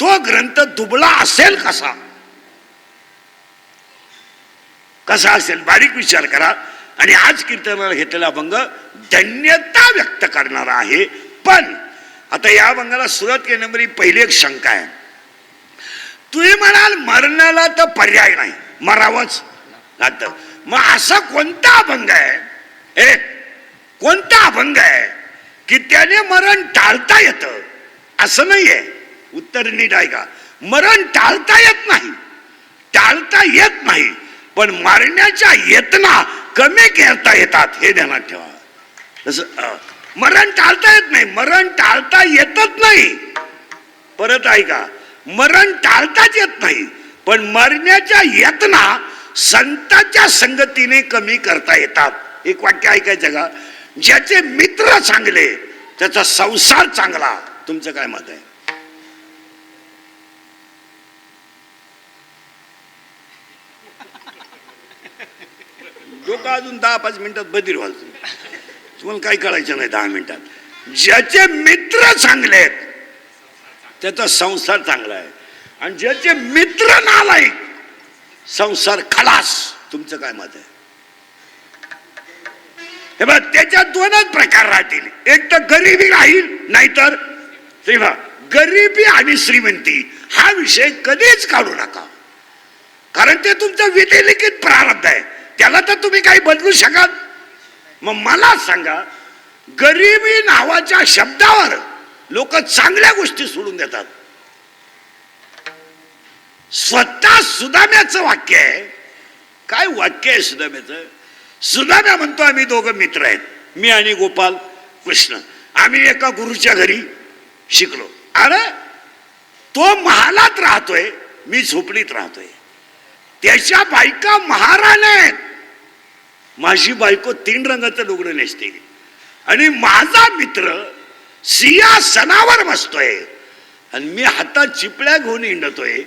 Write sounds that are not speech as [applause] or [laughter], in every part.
तो ग्रंथ दुबला असेल कसा? कसा असेल? बारीक विचार करा. आणि आज कीर्तनाला घेतलेला अभंग धन्यता व्यक्त करणारा आहे. पण आता या अभंगाला सुरत केल्यामुळे पहिली एक शंका आहे. तुम्ही म्हणाल मरणाला तर पर्याय नाही. मरावंच. लागतं मग असा कोणता अभंग आहे? ए कोणता अभंग आहे की त्याने मरण टाळता येतं? असं नाहीये. उत्तर नीट आहे का मरण टाळता येत नाही. टाळता येत नाही. पण मारण्याच्या येतना कमी करता येतात हे ध्यानात ठेवा. तसं मरण टाळता येत नाही. मरण टाळता येतच नाही. परत ऐका. मरण टाळताच येत नाही. पण मरण्याच्या येतना संतांच्या संगतीने कमी करता येतात. एक वाक्य ऐकायचं का? ज्याचे मित्र चांगले त्याचा संसार चांगला. तुमचं काय मत आहे? लोक अजून दहा पाच मिनिटात बधीर व्हाल तुम्ही. तुम्हाला काही कळायचं नाही दहा मिनिटात. ज्याचे मित्र चांगले आहेत त्याचा संसार चांगला आहे. आणि ज्याचे मित्र नालायक संसार खलास. तुमचं काय मत आहे? हे बघ त्याच्यात दोनच प्रकार राहतील. एक तर गरिबी राहील नाहीतर तेव्हा गरिबी आणि श्रीमंती हा विषय कधीच काढू नका. कारण ते तुमचं विधिलिखित प्रारब्ध आहे. त्याला तर तुम्ही काही बदलू शकाल. मग मला सांगा गरिबी नावाच्या शब्दावर लोक चांगल्या गोष्टी सोडून देतात. स्वतः सुदाम्याचं वाक्य आहे. काय वाक्य आहे सुदाम्याचं? सुदाम्या म्हणतो आम्ही दोघं मित्र आहेत. मी आणि गोपाल कृष्ण. आम्ही एका गुरुच्या घरी शिकलो. अरे तो महालात राहतोय मी झोपडीत राहतोय. त्याच्या बायका महाराण आहेत. माझी बायको तीन रंगाचं लुगडं नेसते. आणि माझा मित्र सिंहासनावर बसतोय. आणि मी हातात चिपळ्या घेऊन हिंडतोय.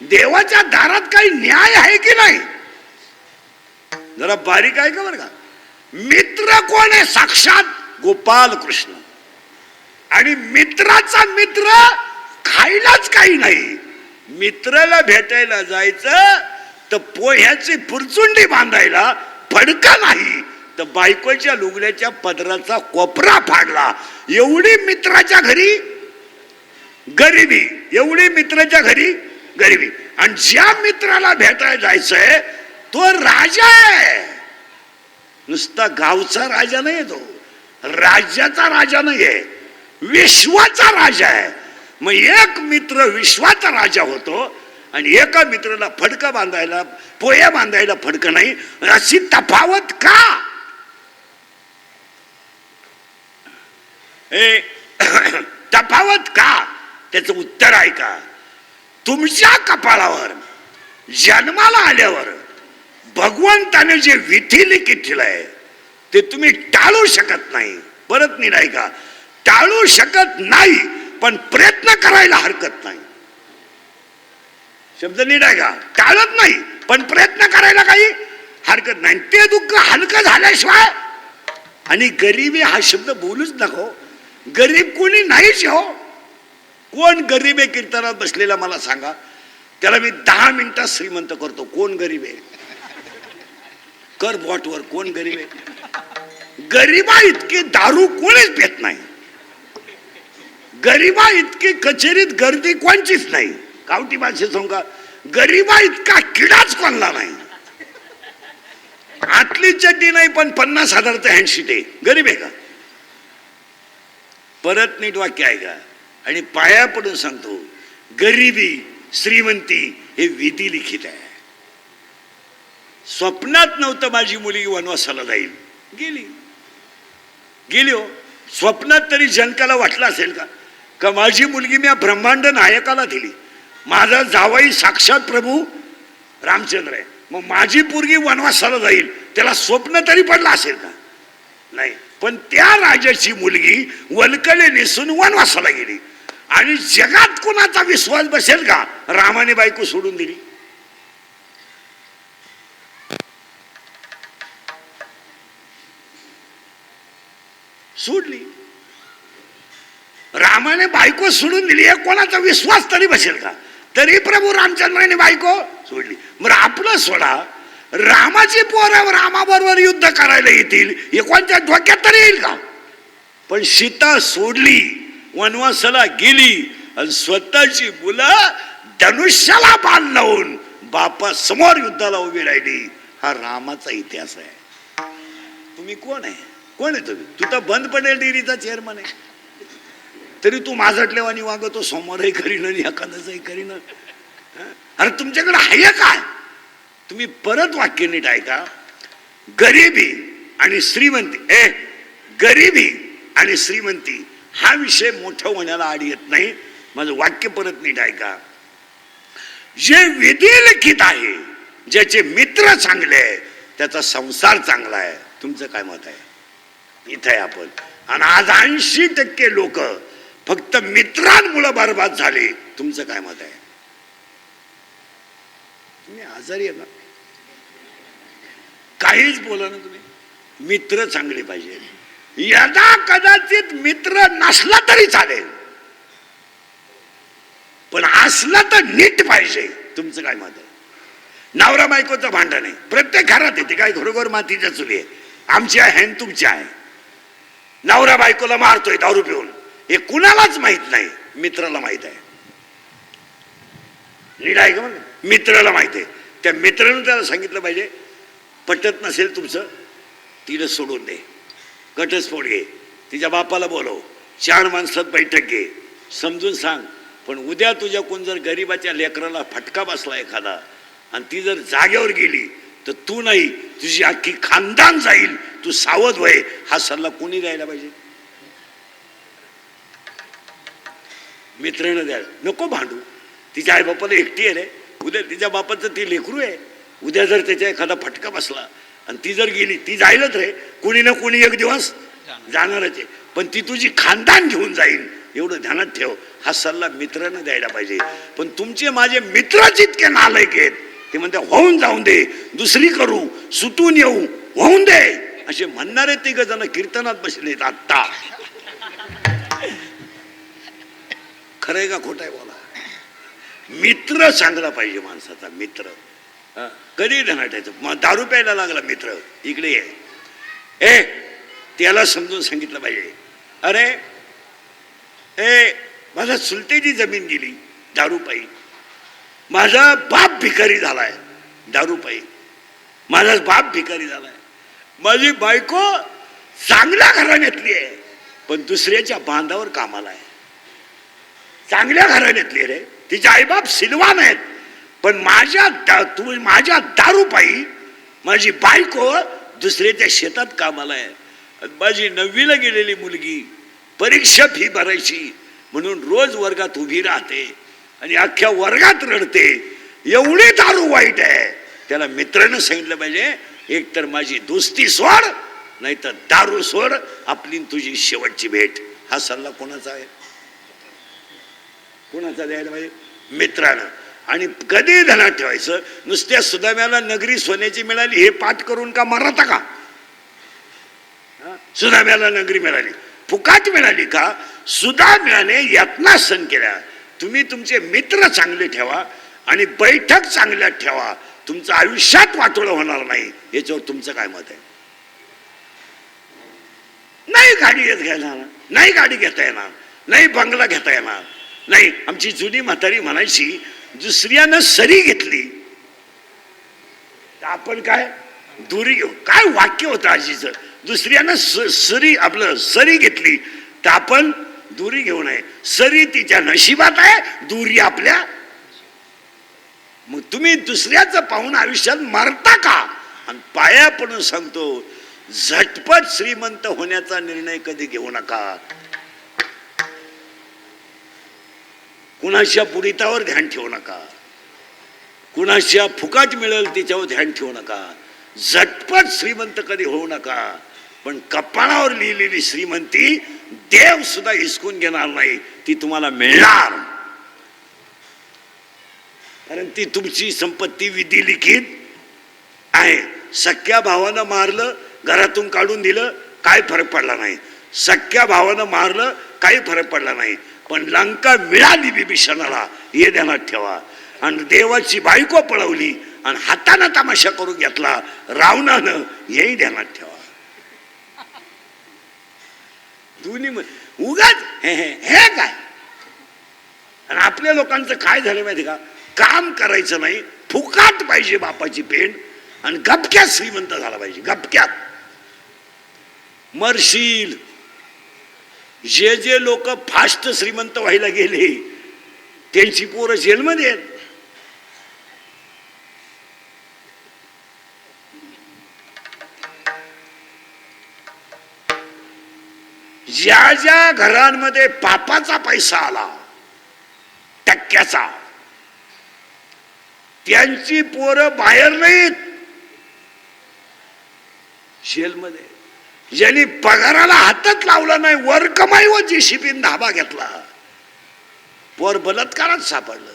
देवाच्या दारात काही न्याय आहे की नाही? जरा बारीक आहे का बरं का? मित्र कोण आहे साक्षात? गोपाल कृष्ण. आणि मित्राचा मित्र खायलाच काही नाही. मित्राला भेटायला जायचं तर पोह्याची पुरचुंडी बांधायला फडका नाही. तर बायकोच्या लुगड्याच्या पदराचा कोपरा फाडला. एवढी मित्राच्या घरी गरिबी एवढी मित्राच्या घरी गरिबी. आणि ज्या मित्राला भेटायला जायचंय तो राजा आहे. नुसता गावचा राजा नाही तो. राज्याचा राजा नाहीये. विश्वाचा राजा आहे. मग एक मित्र विश्वाचा राजा होतो आणि एका मित्राला फडकं बांधायला पोया बांधायला फडकं नाही अशी तफावत का? ए [clears throat] तफावत का? त्याचं उत्तर आहे का तुमच्या कपाळावर जन्माला आल्यावर भगवंताने जे विधी लिखित ठेवलंय ते तुम्ही टाळू शकत नाही. परत नाही का? टाळू शकत नाही पण प्रयत्न करायला हरकत नाही. शब्द नीट आहे का? टाळत नाही. पण प्रयत्न करायला काही हरकत नाही. ते दुःख हलकं झाल्याशिवाय आणि गरिबी हा शब्द बोलूच नको. गरीब कोणी नाहीच हो. कोण गरीब आहे कीर्तनात बसलेला मला सांगा. त्याला मी दहा मिनिटात श्रीमंत करतो. कोण गरीब आहे? कर बॉटवर कोण गरीब आहे? गरिबा इतकी दारू कोणीच पेत नाही. गरिबा इतकी कचेरीत गर्दी कोणचीच नाही. गावठी भाषेत सांग का? गरिबा इतका किडाच कोणला नाही. आतली चड्डी नाही पण पन्नास हजारचं हँडशीट आहे गरीब आहे का? परत नीट वाक्य आहे का आणि पाया पडून सांगतो गरिबी श्रीमंती हे विधी लिखित आहे. स्वप्नात नव्हतं माझी मुलगी वनवासाला जाईल. गेली. गेली हो. स्वप्नात तरी जनकाला वाटलं असेल का? का माझी मुलगी मी ब्रह्मांड नायकाला दिली? माझा जावई साक्षात प्रभू रामचंद्र आहे. मग माझी पोरगी वनवासाला जाईल. त्याला स्वप्न तरी पडलं असेल का? नाही. पण त्या राजाची मुलगी वलकले नेसून वनवासाला गेली. आणि जगात कोणाचा विश्वास बसेल का? रामाने बायको सोडून दिली. सोडली. रामाने बायको सोडून दिली कोणाचा विश्वास तरी बसेल का? तरी प्रभू रामचंद्राने बायको सोडली. बरं आपलं सोडा. रामाची पोरं रामाबरोबर युद्ध करायला येतील. हे कोणत्या धोक्यात तरी येईल का? पण सीता सोडली वनवासाला गेली आणि स्वतःची मुलं धनुष्याला बाण लावून बापा समोर युद्धाला उभी राहिली. हा रामाचा इतिहास आहे. तुम्ही कोण आहे? कोण आहे तुम्ही? तू तर बंद पडेल डेअरीचा चेअरमन आहे. तरी तू माझटल्यावानी वागतो सोमवारही करीन आणि एखादंचही करीन. अरे तुमच्याकडे आहे काय तुम्ही परत वाक्य नीट ऐका गरिबी आणि श्रीमंती. ए गरिबी आणि श्रीमंती हा विषय मोठा होण्याला आड येत नाही. माझं वाक्य परत नीट ऐका. जे विधिलिखित आहे ज्याचे मित्र चांगले आहे त्याचा संसार चांगला आहे. तुमचं काय मत आहे? इथं आहे आपण. आणि आज ऐंशी टक्के लोक फक्त मित्रान मुलं बरबाद झाले. तुमचं काय मत आहे? तुम्ही आजारी आहे ना? काहीच बोला ना तुम्ही. मित्र चांगले पाहिजे. यदा कदाचित मित्र नसला तरी चालेल. पण असला तर नीट पाहिजे. तुमचं काय मत आहे? नवरा बायकोचं भांडण आहे. प्रत्येक घरात येते. काय घरोघर मातीच्या चुली आहे आमची आहे तुमची आहे. नवरा बायकोला मारतोय दारू पिऊन. हे कुणालाच माहीत नाही. मित्राला माहीत आहे. नीट आहे का मग मित्राला माहीत आहे. त्या मित्रानं त्याला सांगितलं पाहिजे पटत नसेल तुमचं तिनं सोडून दे. घटस्फोट घे. तिच्या बापाला बोलव. चार माणसात बैठक घे. समजून सांग. पण उद्या तुझ्या कोण जर गरिबाच्या लेकराला फटका बसला एखादा आणि ती जर जागेवर गेली तर तू नाही तुझी अख्खी खानदान जाईल. तू सावध व्हाय हा सल्ला कोणी द्यायला पाहिजे? मित्रानं द्यायला नको भांडू. तिच्या आईबापाला एकटी आहे रे. उद्या तिच्या बापाचं ती लेकरू आहे. उद्या जर त्याच्या एखादा फटका बसला आणि ती जर गेली ती जाईलच रे. कोणी ना कोणी एक दिवस जाणारच आहे. पण ती तुझी खानदान घेऊन जाईल. एवढं ध्यानात ठेव. हा सल्ला मित्रानं द्यायला पाहिजे. पण तुमचे माझे मित्रच इतके नालायक आहेत. ते म्हणते होऊन जाऊन दे. दुसरी करू. सुटून येऊ. होऊन दे. असे म्हणणारे तिघ जण कीर्तनात बसलेत आत्ता. खरंय का खोट आहे बोला. मित्र चांगला पाहिजे माणसाचा मित्र? कधी धनाटायचं मग दारू प्यायला लागला मित्र. इकडे ये. ए त्याला समजून सांगितलं पाहिजे. अरे ए माझा सुलतेची जमीन गेली दारूपायी माझा बाप भिकारी झालाय दारूपायी माझा बाप भिकारी झालाय. माझी बायको चांगल्या घराण्यातली आहे पण दुसऱ्याच्या बांधावर कामाला आहे. चांगल्या घराण्यातली रे. तिचे आईबाप सिलवान आहेत. पण माझ्या दा- तू माझ्या दारूपायी माझी बायको दुसऱ्याच्या शेतात कामाला आहे. माझी नववीला गेलेली मुलगी परीक्षा फी भरायची म्हणून रोज वर्गात उभी राहते आणि अख्ख्या वर्गात रडते. एवढी दारू वाईट आहे. त्याला मित्रानं सांगितलं पाहिजे एक तर माझी दोस्ती सोड नाही तर दारू सोड आपली तुझी शेवटची भेट. हा सल्ला कोणाचा आहे? कोणाचा द्यायला पाहिजे? मित्रानं. आणि कधी धनात ठेवायचं नुसत्या सुदाम्याला नगरी सोन्याची मिळाली हे पाठ करून का मरता का? हा? सुदाम्याला नगरी मिळाली. फुकाट मिळाली का? सुदाम्याने यातनासन केल्या. तुम्ही तुमचे मित्र चांगले ठेवा आणि बैठक चांगल्यात ठेवा. तुमचं आयुष्यात वाटोळं होणार नाही याच्यावर तुमचं काय मत आहे? नाही गाडी येत घ्यायला नाही गाडी घेता येणार. नाही बंगला घेता येणार. नाही आमची जुनी म्हातारी म्हणायची दुसऱ्यानं सरी घेतली. आपण काय? दुरी घेऊ. काय वाक्य होतं आजीचं? दुसऱ्यानं सरी आपलं सरी घेतली तर आपण दुरी घेऊ नये. सरी तिच्या नशिबात आहे दुरी आपल्या. मग तुम्ही दुसऱ्याचं पाहून आयुष्यात मरता का? आणि पाया पडून सांगतो झटपट श्रीमंत होण्याचा निर्णय कधी घेऊ नका? कुणाच्या पुरितावर ध्यान ठेवू नका. कुणाच्या फुकाट मिळेल तिच्यावर ध्यान ठेवू नका. झटपट श्रीमंत कधी होऊ नका. पण कपाळावर लिहिलेली श्रीमंती देव सुद्धा हिसकून घेणार नाही. ती तुम्हाला मिळणार. कारण ती तुमची संपत्ती विधी लिखित आहे. सख्या भावानं मारलं घरातून काढून दिलं काय फरक पडला नाही. सख्या भावानं मारलं काही फरक पडला नाही. पण लंका मिळाली बिभीषणाला हे ध्यानात ठेवा. आणि देवाची बायको पळवली आणि हातानं तमाशा करून घेतला रावणानं हेही ध्यानात ठेवा. दोन्ही उगाच हे हे हे काय? आणि आपल्या लोकांचं काय झालं माहिती का? काम करायचं नाही फुकाट पाहिजे बापाची पेंड आणि गपक्यात श्रीमंत झाला पाहिजे गपक्यात. मरशील. जे जे लोक फास्ट श्रीमंत व्हायला गेले त्यांची पोरं जेलमध्ये आहेत. ज्या ज्या घरांमध्ये पापाचा पैसा आला टक्क्याचा त्यांची पोरं बाहेर नाहीत. जेलमध्ये. ज्यांनी पगाराला हातच लावला नाही वर कमाई व जेसीबीन धाबा घेतला. पोर बलात्कारात सापडलं.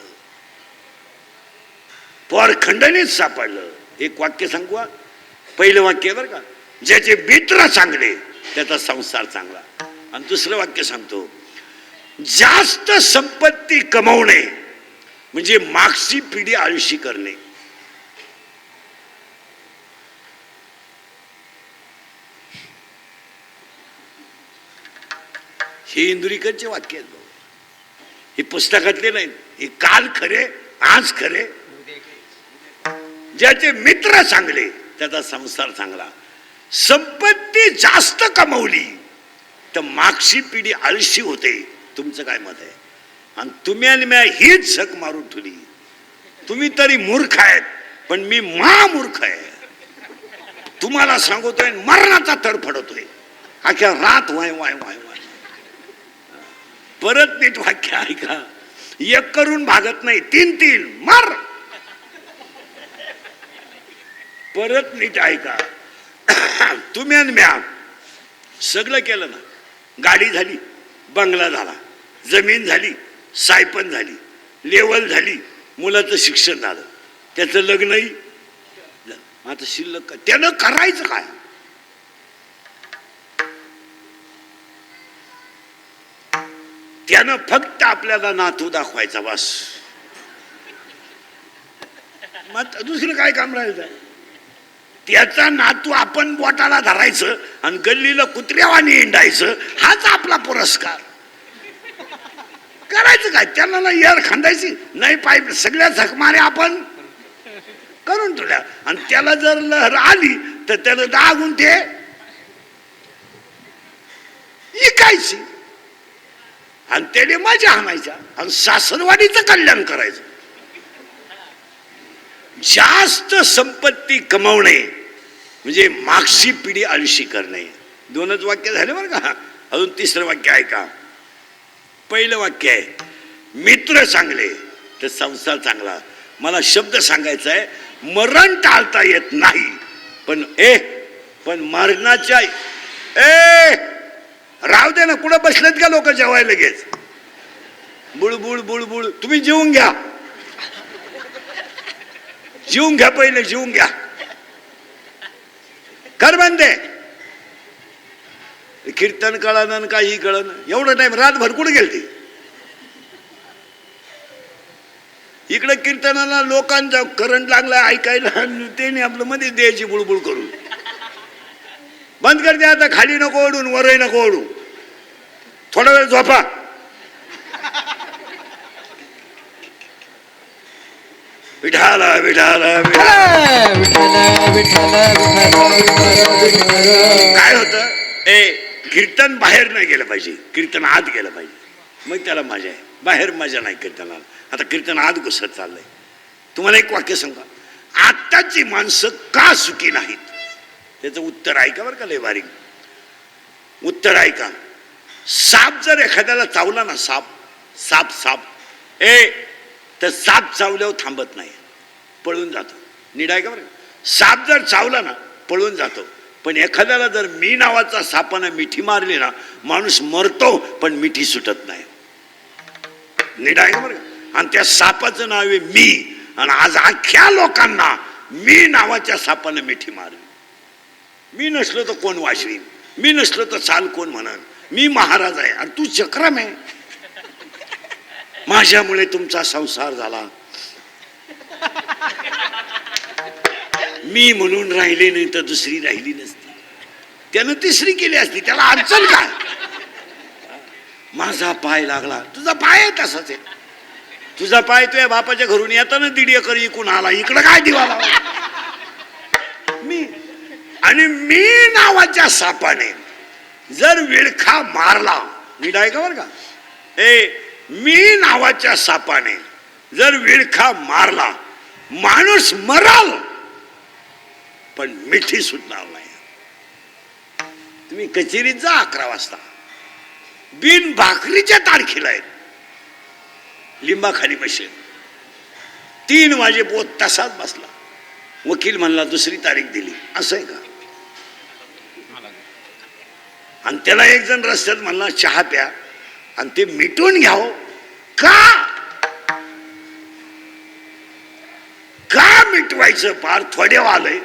पोर खंडणीत सापडलं. एक वाक्य सांगू पहिलं वाक्य बरं का? ज्याचे मित्र चांगले त्याचा संसार चांगला. आणि दुसरं वाक्य सांगतो. जास्त संपत्ती कमवणे म्हणजे मागची पिढी आयुष्य करणे. हे इंदुरीकरचे वाक्य आहेत भाऊ. हे पुस्तकातले नाही हे काल खरे आज खरे. ज्याचे मित्र चांगले त्याचा संसार चांगला. संपत्ती जास्त कमवली तर मागची पिढी आळशी होते. तुमचं काय मत आहे? आणि तुम्ही आणि म्या हीच झक मारून ठेवली. तुम्ही तरी मूर्ख आहेत पण मी महामूर्ख आहे. तुम्हाला सांगतोय मरणाचा तडफडतोय अख्या रात वाय वाय वाय परत नीट वाक्य ऐका. एक करून भागत नाही तीन तीन मर. परत नीट ऐका. [coughs] तुम्ही आणि म्या सगळं केलं ना. गाडी झाली बंगला झाला. जमीन झाली सायपन झाली. लेवल झाली मुलाचं शिक्षण झालं. त्याचं लग्नही आता शिल्लक त्यानं करायचं काय? त्यानं फक्त आपल्याला नातू दाखवायचा बस. मग दुसरं काय काम राहायचं त्याचा नातू आपण बोटाला धरायचं आणि गल्लीला कुत्र्यावानी हिंडायचं हाच आपला पुरस्कार. करायचं काय? त्यांना ना खांदायची नाही पाहिजे सगळ्या झकमारे आपण करून तुला आणि त्याला जर लहर आली तर त्याला दागून ते इकायची. आणि त्याने मजा आणायच्या. आणि सासरवाडीचं कल्याण करायचं. जास्त संपत्ती कमवणे म्हणजे मागची पिढी आळशी करणे. दोनच वाक्य झाले बरं का? अजून तिसरं वाक्य आहे का पहिलं वाक्य आहे मित्र चांगले तर संसार चांगला. मला शब्द सांगायचा आहे मरण टाळता येत नाही. पण ए पण मरणाच्या ए! राव दे ना कुठं बसलेत का लोक जेवायला लगेच? बुळबुळ बुळबुळ तुम्ही जेवून घ्या. जिवून घ्या पहिले जेवून घ्या. कर बंदे. कीर्तन कळानं काही कळन एवढं टाइम रात कुठे गेलती? इकडे कीर्तनाला लोकांचा करंट लागला ऐकायला आणि त्याने आपलं मध्ये द्यायची बुळबुळ करून. बंद कर द्या आता खाली नको ओढून वरही नको ओढू थोडा वेळ झोपा. विठाला विठाला काय होतं? ए. कीर्तन बाहेर नाही गेलं पाहिजे. कीर्तन आत गेलं पाहिजे. मग त्याला मजा आहे. बाहेर मजा नाही कीर्तनाला. आता कीर्तन आत घुसत चाललंय. तुम्हाला एक वाक्य सांगा आत्ताची माणसं का सुखी नाहीत? त्याचं उत्तर ऐका बरं का लय बारीक उत्तर ऐका. साप जर एखाद्याला चावला ना साप साप साप ए तर साप चावल्यावर थांबत नाही. पळून जातो. नीट ऐका बरं साप जर चावला ना पळून जातो. पण एखाद्याला जर मी नावाचा सापानं मिठी मारली ना माणूस मरतो पण मिठी सुटत नाही. नीट आहे का. बरं आणि त्या सापाचं नाव आहे मी. आणि आज अख्ख्या लोकांना मी नावाच्या सापानं मिठी मारली. मी नसलो तर कोण वाशवीन मी नसलो तर चाल कोण म्हणन? मी महाराज आहे आणि तू चक्रम आहे. माझ्यामुळे तुमचा संसार झाला. मी म्हणून राहिले नाही तर दुसरी राहिली नसती. त्यानं तिसरी केली असती त्याला अडचण काय? माझा पाय लागला. तुझा पाय आहे तसाच आहे. तुझा पाय तुझ्या बापाच्या घरून येताना दीड एकर इकून आला. इकडं काय दिवा लावला? आणि मी नावाच्या सापाने जर विळखा मारला नीट आहे का बरं का? ए मी नावाच्या सापाने जर विळखा मारला माणूस मराल पण मिठी सुटणार नाही. तुम्ही कचेरीत जा अकरा वाजता. बिन भाकरीच्या तारखेला आहेत. लिंबाखाली बसेल. तीन वाजे पोत तसाच बसला. वकील म्हणला दुसरी तारीख दिली. असं आहे का? आणि त्याला एक जण रस्त्यात म्हणला चहा प्या. आणि ते मिटून घ्याव हो. का? का मिटवायचं? फार थोडे आलंय.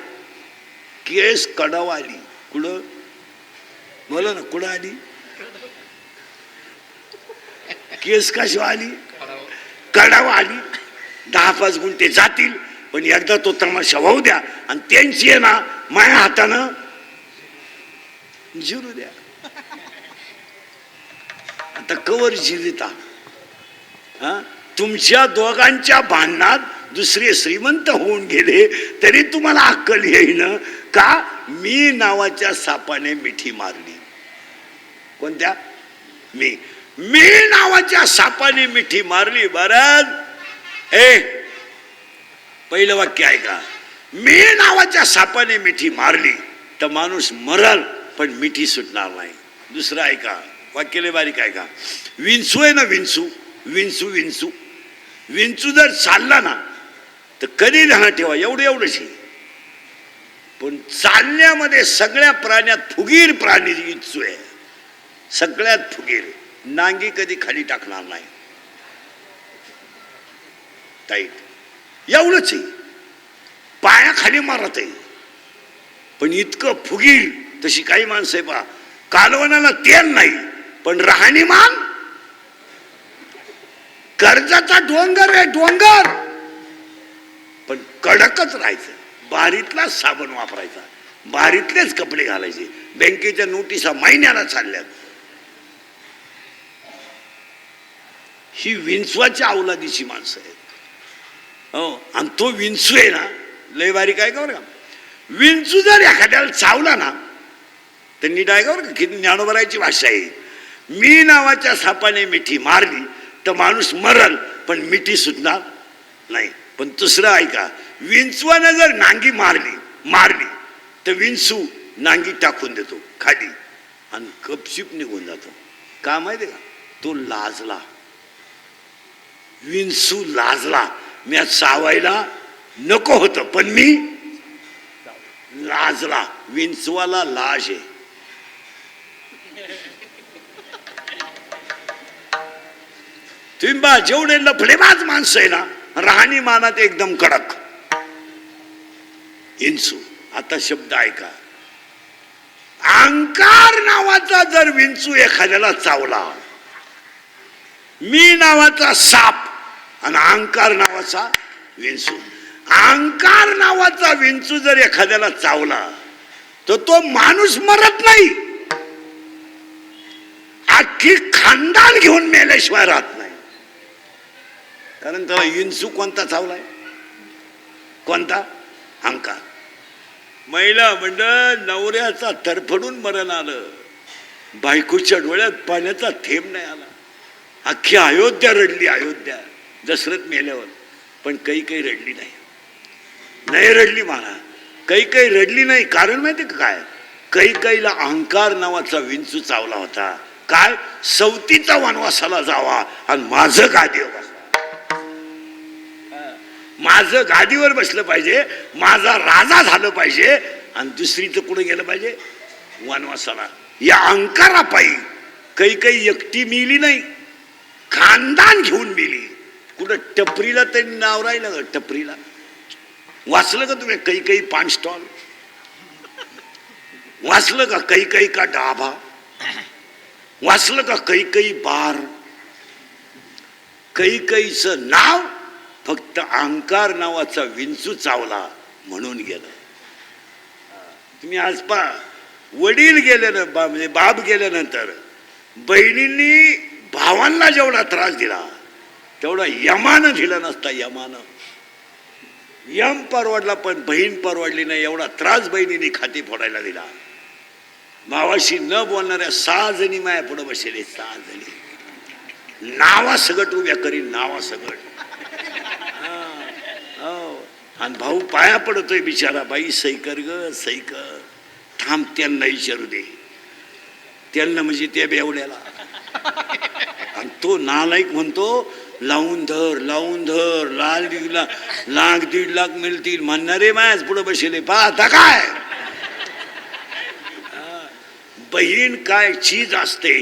केस कडव आली. कुठं? बोला ना कुठं आली? केस कशी आली? कडाव आली. दहा पाच गुंठे जातील पण एकदा तो तमाशा होऊ द्या. आणि त्यांची आहे ना माया हातानं जिरू द्या. आता कवर जीविता हा? तुमच्या दोघांच्या भांडणात दुसरे श्रीमंत होऊन गेले तरी तुम्हाला अक्कल येईन. का? मी नावाच्या सापाने मिठी मारली. कोणत्या? मी. मी नावाच्या सापाने मिठी मारली बरं. ए पहिलं वाक्य ऐका. मी नावाच्या सापाने मिठी मारली तर माणूस मरल पण मिठी सुटणार नाही. दुसरं ऐका. वाक्यले बारीक आहे का? विंचू आहे ना विंचू? विंचू विंचू. विंचू जर चालला ना तर कधी लहान ठेवा? एवढं एवढंशी पण चालण्यामध्ये सगळ्या प्राण्यात फुगीर प्राणी विंचू आहे. सगळ्यात फुगीर. नांगी कधी खाली टाकणार नाही. टाईट एवढंच आहे. पायाखाली मारत आहे. पण इतकं फुगीर तशी काही माणसं आहे पहा. कालवनाला तेल नाही. पण राहणीमान कर्जाचा डोंगर आहे डोंगर. पण कडकच राहायचं. बारीतलाच साबण वापरायचा. बारीतलेच कपडे घालायचे. बँकेच्या नोटिसा महिन्याला चालल्यात. ही विंचवाच्या अवलादीची माणसं आहेत. हो आणि तो विंचू आहे ना लय बारीक आहे का बरं का? विंचू जर एखाद्याला चावला ना तर नीट आहे का बरं का किती ज्ञानोबरायची भाषा आहे? मी नावाच्या सापाने मिठी मारली तर माणूस मरल पण मिठी सुटणार नाही. पण दुसरं ऐका विंचवानं जर नांगी मारली मारली तर विंचू नांगी टाकून देतो खाली. आणि गपशिप निघून जातो. का माहिती का? तो लाजला. विंचू लाजला. मी चावायला नको होतं पण मी लाजला. विंचवाला लाज आहे. तुम्ही बा जेवढे लफडेबाज माणसं आहे ना राहणी मानात एकदम कडक. इंचू आता शब्द ऐका. अंकार नावाचा जर विंचू एखाद्याला चावला मी नावाचा साप आणि अहंकार नावाचा विंचू. अहंकार नावाचा विंचू जर एखाद्याला चावला तर तो माणूस मरत नाही. अख्खी खानदान घेऊन मेल्याशिवाय राहत कारण त्याला विंचू कोणता चावलाय कोणता? अहंकार महिला मंडळ नवऱ्याचा तरफडून मरण आलं. बायकोच्या डोळ्यात पाण्याचा थेंब नाही आला. अख्खी अयोध्या रडली अयोध्या. दशरथ मेल्यावर. पण काही काही रडली नाही. नाही रडली म्हणा काही काही रडली नाही. कारण माहिती का काय? काही काहीला अहंकार नावाचा विंचू चावला होता. काय? सवतीचा वनवासाला जावा. आणि माझं का देवा? माझं गादीवर बसलं पाहिजे माझा राजा झालं पाहिजे आणि दुसरीचं कुठं गेलं पाहिजे? वनवासाला. या अहंकारापायी काही काही एकटी मिली नाही. खानदान घेऊन मिली. कुठं टपरीला तरी नाव राहिलं ना टपरीला? वाचलं का तुम्ही काही काही पान स्टॉल? वाचलं का काही काही का डाबा वाचलं का कैकई बार? कैकईचं नाव? फक्त अहंकार नावाचा विंचू चावला म्हणून गेलं. तुम्ही आज पा वडील गेल्यानं बा म्हणजे बाप गेल्यानंतर बहिणींनी भावांना जेवढा त्रास दिला तेवढा यमानं दिला नसता यमानं. यम परवडला पण बहीण परवडली नाही एवढा त्रास बहिणीने खाती फोडायला दिला. मावाशी न बोलणाऱ्या सहा जणी माया पुढे बसले सहा जणी. नावा सगट उभ्या करीन नावा सगट आणि भाऊ पाया पडतोय बिचारा बाई सैकर ग सैकर थांब त्यांना विचारू दे. त्यांना म्हणजे त्या बेवड्याला. आणि तो नालायक म्हणतो लावून धर लावून धर लाल दीड लाख लाख दीड लाख मिळतील. म्हणणारे मायाच पुढे बसले पा आता काय? बहीण काय चीज असते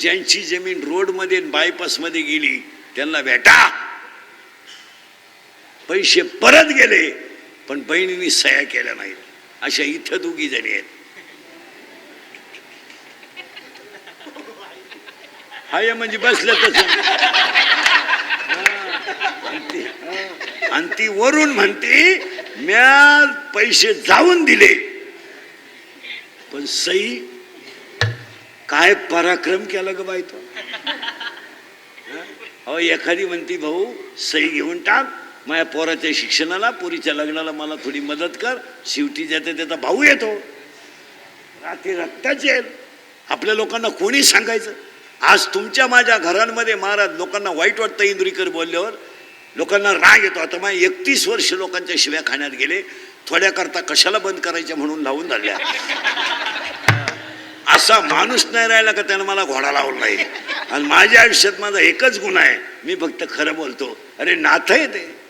ज्यांची जमीन रोडमध्ये बायपासमध्ये गेली त्यांना भेटा. पैसे परत गेले पण बहिणींनी सह्या केल्या नाहीत. अशा इथं दोघी जणी आहेत. हाय म्हणजे बसलं तसं. आणि ती- आणि ती वरून म्हणते म्या पैसे जाऊन दिले. पण सई काय पराक्रम केला ग बाई तो? अहो एखादी म्हणती भाऊ सई घेऊन टाक. माझ्या पोराच्या शिक्षणाला पोरीच्या लग्नाला मला थोडी मदत कर. शेवटी ज्याचा त्याचा भाऊ येतो. रात्री रक्ताची येईल आपल्या लोकांना कोणी सांगायचं? आज तुमच्या माझ्या घरांमध्ये महाराज लोकांना वाईट वाटतं इंदुरीकर बोलल्यावर. लोकांना राग येतो. आता माझ्या एकतीस वर्ष लोकांच्या शिव्या खाण्यात गेले. थोड्याकरता कशाला बंद करायच्या म्हणून लावून धरल्या? असा माणूस नाही राहिला का त्यानं मला घोडा लावला नाही आणि माझ्या आयुष्यात माझा एकच गुण आहे. मी फक्त खरं बोलतो. अरे नाथ आहे ते.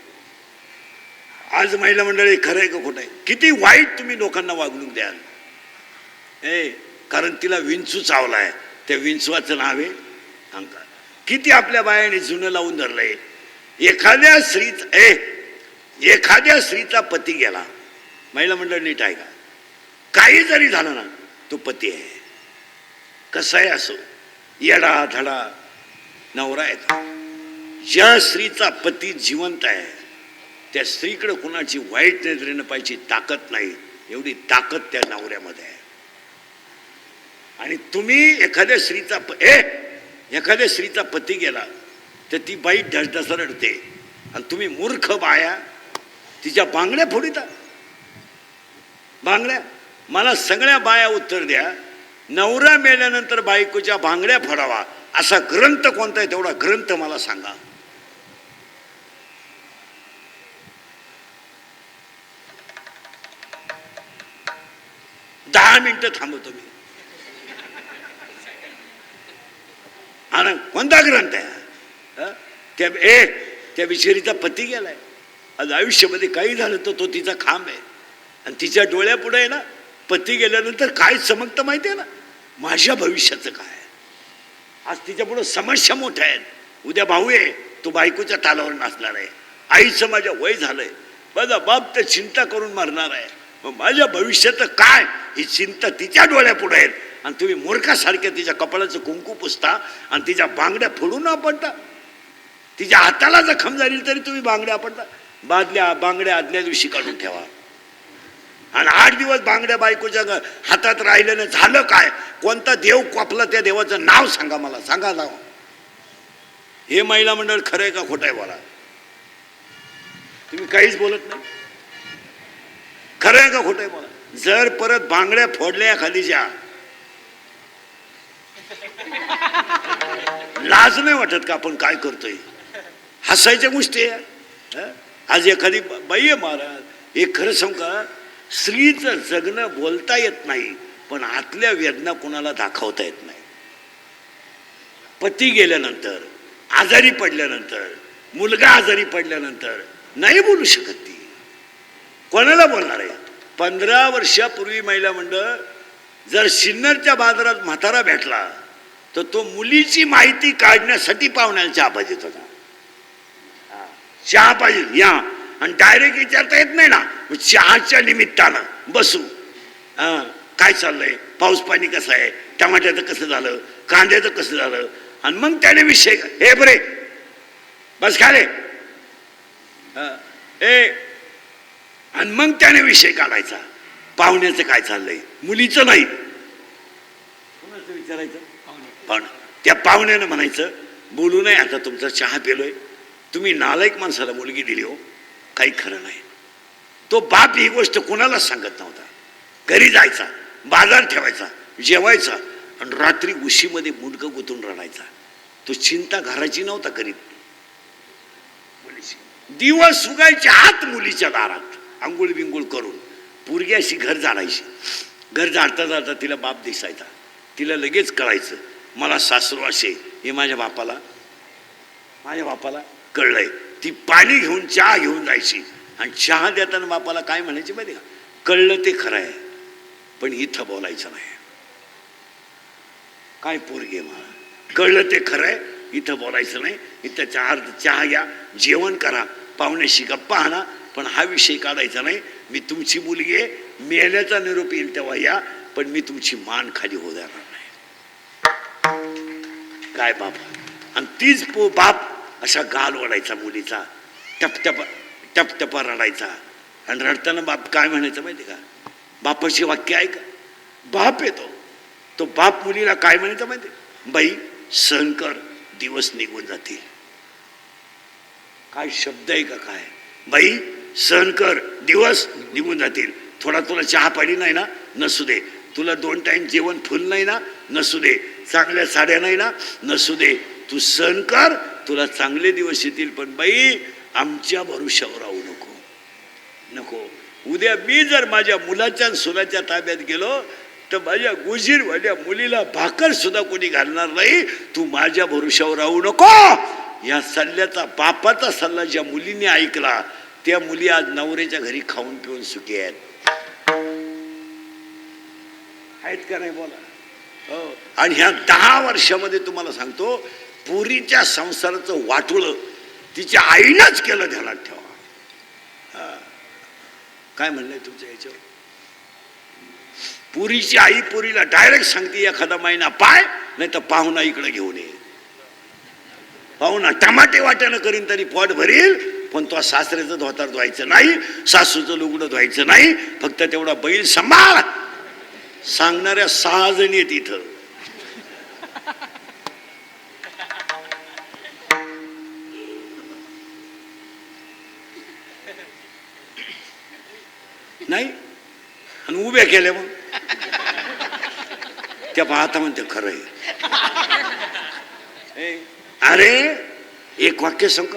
आज महिला मंडळी खरं आहे का खोटं आहे? किती वाईट तुम्ही लोकांना वागणूक द्याल. ए कारण तिला विंचू चावला आहे. त्या विंचवाचं नाव आहे अंकार. किती आपल्या बायाने जुनं लावून धरलंय. एखाद्या स्त्रीच ए एखाद्या स्त्रीचा पती गेला. महिला मंडळ नीट आहे का काही जरी झालं ना तो पती आहे. कसाही असो येडा धडा नवरा आहे का ज्या स्त्रीचा पती जिवंत आहे त्या स्त्रीकडे कुणाची वाईट नजरेनं पाहिजे ताकद नाही. एवढी ताकद त्या नवऱ्यामध्ये आहे. आणि तुम्ही एखाद्या स्त्रीचा प ए एखाद्या स्त्रीचा पती गेला तर ती बाई ढसढस रडते. आणि तुम्ही मूर्ख बाया तिच्या बांगड्या फोडिता. बांगड्या मला सगळ्या बाया उत्तर द्या. नवरा मेल्यानंतर बायकोच्या बांगड्या फोडावा. असा ग्रंथ कोणता आहे तेवढा ग्रंथ मला सांगा. दहा मिनटं थांबवतो मी. आणि कोणता ग्रंथ आहे त्या ए त्या बिचारीचा पती गेलाय. आज आयुष्यामध्ये काही झालं तर तो तिचा खांब आहे. आणि तिच्या डोळ्यापुढे आहे ना पती गेल्यानंतर काय चमकतं माहिती आहे ना? माझ्या भविष्याचं काय आज तिच्यापुढं समस्या मोठ्या आहेत. उद्या भाऊ आहे तो बायकोच्या तालावर नाचणार आहे. आईचं माझ्या वय झालंय. माझा बाप तर चिंता करून मरणार आहे. मग माझ्या भविष्याचं काय? ही चिंता तिच्या डोळ्यापुढे आहेत आणि तुम्ही मूर्खासारख्या तिच्या कपाळाचं कुंकू पुसता आणि तिच्या बांगड्या फोडून आपणता. तिच्या हाताला जखम झाली तरी तुम्ही बांगड्या आपणता. बादल्या बांगड्या आदल्या दिवशी काढून ठेवा. आणि आठ दिवस बांगड्या बायकोच्या हातात राहिल्यानं झालं काय? कोणता देव कोपला त्या देवाचं नाव सांगा मला. सांगा नाव हे महिला मंडळ खरं आहे का खोटं आहे बोला? तुम्ही काहीच बोलत नाही? खरं आहे का खोटं आहे बोला? जर परत बांगड्या फोडल्या खालीच्या लाज नाही वाटत का आपण काय करतोय? हसायच्या गोष्टी आहे. आज एखादी बाई आहे महाराज हे खरं सांग का? स्त्रीचं जगणं बोलता येत नाही पण आतल्या वेदना कोणाला दाखवता येत नाही. पती गेल्यानंतर आजारी पडल्यानंतर मुलगा आजारी पडल्यानंतर नाही बोलू शकत ती. कोणाला बोलणार आहे? पंधरा वर्षापूर्वी महिला मंडळ जर सिन्नरच्या बाजारात म्हातारा भेटला तर तो मुलीची माहिती काढण्यासाठी पाहुण्याला चहा पाहिजे होता. चहा पाहिजे या. आणि डायरेक्ट विचारता येत नाही ना. मग चहाच्या निमित्तानं बसू. काय चाललंय? पाऊस पाणी कसं आहे? टमाट्याचं कसं झालं? कांद्याचं कसं झालं? आणि मग त्याने विषय हे बरे. बस खाले. ए आणि मग त्याने विषय काढायचा. पाहुण्याचं काय चाललंय? मुलीचं नाही. कोणाचं विचारायचं? पण त्या पाहुण्यानं म्हणायचं बोलू नये आता तुमचा चहा पेलोय. तुम्ही नालायक माणसाला मुलगी दिली हो. काही खरं नाही. तो बाप ही गोष्ट कुणालाच सांगत नव्हता. घरी जायचा बाजार ठेवायचा जेवायचा आणि रात्री उशीमध्ये मुडकं गुतून रडायचा. तो चिंता घराची नव्हता करीत. दिवस सुगायचे हात मुलीच्या दारात. आंघोळ बिंगूळ करून पोरगी अशी घर जाणायची. घर जाणता जाता तिला बाप दिसायचा. तिला लगेच कळायचं मला सासरू असे हे माझ्या बापाला माझ्या बापाला कळलंय. ती पाणी घेऊन चहा घेऊन जायची. आणि चहा देताना बापाला काय म्हणायची माहिती का? कळलं ते खरं आहे पण इथं बोलायचं नाही. काय पोरगी मला? कळलं ते खरं आहे इथं बोलायचं नाही. इथं चहा चहा घ्या जेवण करा. पाहुण्याशी गप्पा आणा पण हा विषय काढायचा नाही. मी तुमची मुलगी आहे. मेल्याचा निरोप येईल तेव्हा या पण मी तुमची मान खाली होऊ देणार नाही. काय बाप आणि तीच पो बाप असा गाल ओढायचा मुलीचा टपटप टपटपा रडायचा. आणि रडताना बाप काय म्हणायचं माहिती का? बापाची वाक्य आहे का बाप येतो तो. बाप मुलीला काय म्हणायचं माहिती बाई सहन कर दिवस निघून जातील. काय शब्द आहे का काय? बाई सहन कर. दिवस निघून जातील. थोडा तुला चहा पाणी नाही ना? नसू दे. तुला दोन टाईम जेवण फुल नाही ना? नसू दे. चांगल्या साड्या नाही ना? नसू दे. तू सहन कर. तुला चांगले दिवस येतील पण बाई आमच्या भरोशावर राहू नको. नको. उद्या मी जर माझ्या मुलाच्या आणि सुनाच्या ताब्यात गेलो तर माझ्या गुजीरवाल्या मुलीला भाकर सुद्धा कोणी घालणार नाही. तू माझ्या भरोशावर राहू नको. या सल्ल्याचा बापाचा सल्ला ज्या मुलीने ऐकला त्या मुली आज नवऱ्याच्या घरी खाऊन पिऊन सुखी आहेत. आहेत का नाही बोला? हो. आणि ह्या दहा वर्षामध्ये तुम्हाला सांगतो पुरीच्या संसाराचं वाटोळं तिच्या आईनंच केलं ध्यानात ठेवा. काय म्हणलंय तुमच्या याच्यावर? पुरीची आई पुरीला डायरेक्ट सांगते एखादा महिना पाय नाही तर पाहुणा इकडे घेऊन ये. पाहुणा टमाटे वाट्यानं करीन तरी पोट भरील पण तो सासऱ्याचं धोतार धुवायचं नाही सासूचं लुगडं धुवायचं नाही फक्त तेवढा बैल सांभाळ. सांगणाऱ्या सहा जणी आहेत इथं. नाही? आणि उभ्या केल्या मग. त्या पाहता म्हणते खरं आहे [laughs] अरे एक वाक्य सांग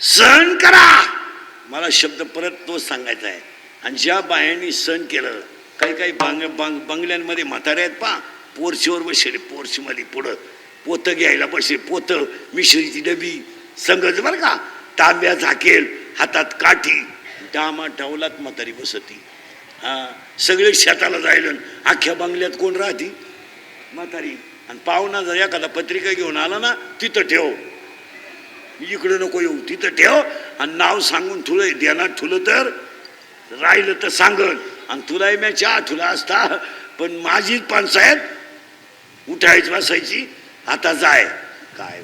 सहन करा. मला शब्द परत तोच सांगायचा आहे. आणि ज्या बायांनी सहन केलं काही काही बांग बांग बंगल्यांमध्ये म्हातारे आहेत पा पोरशीवर बसले पोरशीमध्ये पुढं. पोतं घ्यायला बसले पोतं मिश्रीची डबी संगच बरं का. तांब्या झाकेल हातात काठी. डामा डावलात म्हातारी बसती. हा सगळे शेताला जायला अख्ख्या बंगल्यात कोण राहती? म्हातारी. आणि पाहुणा जर एखादा पत्रिका घेऊन आला ना तिथं ठेव. इकडं नको येऊ तिथं ठेव आणि नाव सांगून ठुलं ध्यानात ठुलं तर राहिलं तर सांगल आणि तुलाही मी चहा ठुला असता पण माझी पंचायत उठायची बसायची आता जाय. काय?